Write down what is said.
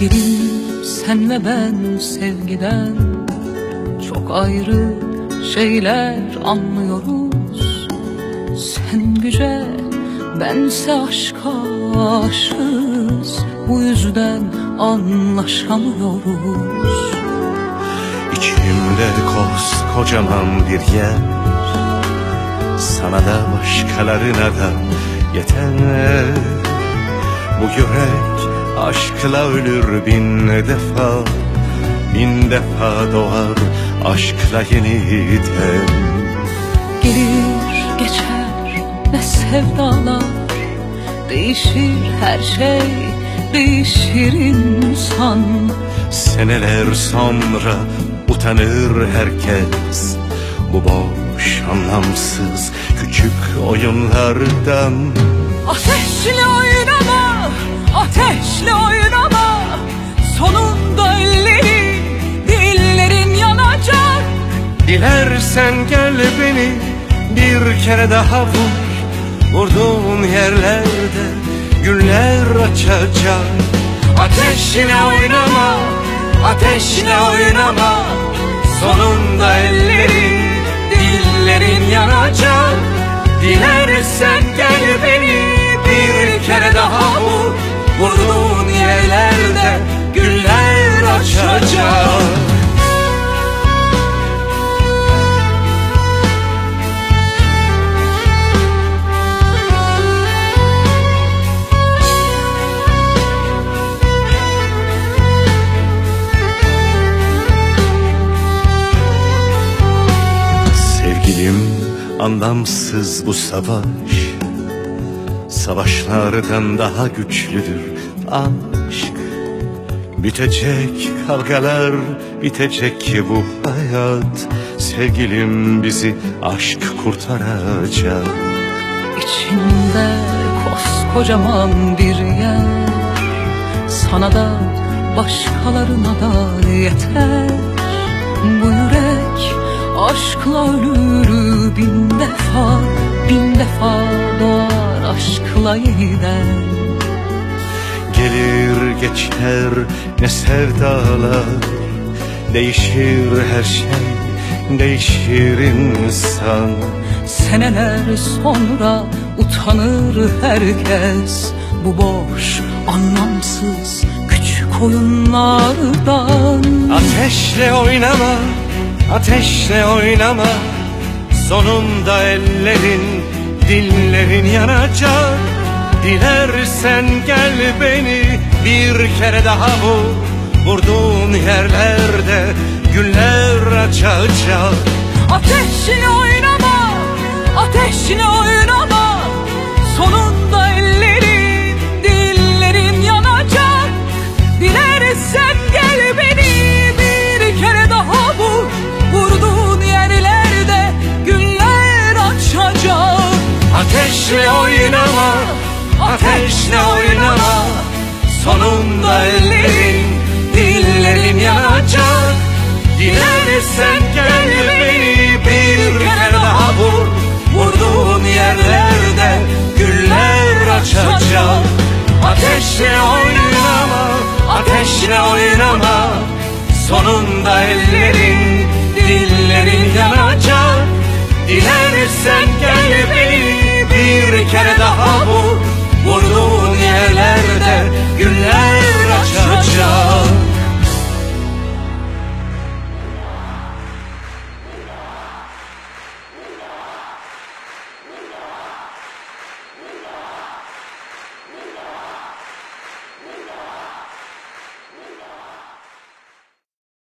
Senle ben sevgiden çok ayrı şeyler anlıyoruz. Sen güce bense aşka aşığız. Bu yüzden anlaşamıyoruz. İçimde kocaman bir yer. Sana da başkalarına da yeter? Bu yürek aşkla ölür bin defa Bin defa doğar aşkla yeniden. Gelir geçer ne sevdalar Değişir her şey değişir insan. Seneler sonra utanır herkes Bu boş anlamsız küçük oyunlardan. Ateşle oynama, ateşle oynama. Sonunda ellerin, dillerin yanacak. Dilersen gel beni bir kere daha vur. Vurduğun yerlerde güller açacak. Ateşle oynama, ateşle oynama. Sonunda ellerin, dillerin yanacak anlamsız bu savaş Savaşlardan daha güçlüdür aşk. Bitecek kavgalar, bitecek bu hayat Sevgilim bizi aşk kurtaracak. İçinde koskocaman bir yer Sana da başkalarına da yeter. Bu yürek aşkla ölür bin defa Bin defa doğar aşkla yeniden. Gelir geçer ne sevdalar Değişir her şey, değişir insan. Seneler sonra utanır herkes Bu boş, anlamsız küçük oyunlardan. Ateşle oynama, ateşle oynama Sonunda ellerin, dillerin yanacak. Dilersen gel beni bir kere daha vur Vurduğun yerlerde güller açacak. Ateşle oynama, ateşle oynama. Sonunda oynama. Sonunda ellerin, dillerin yanacak. Dilersen gel beni bir kere daha vur. Vurduğun yerlerde güller açacak. Ateşle oynama, ateşle oynama. Sonunda ellerin,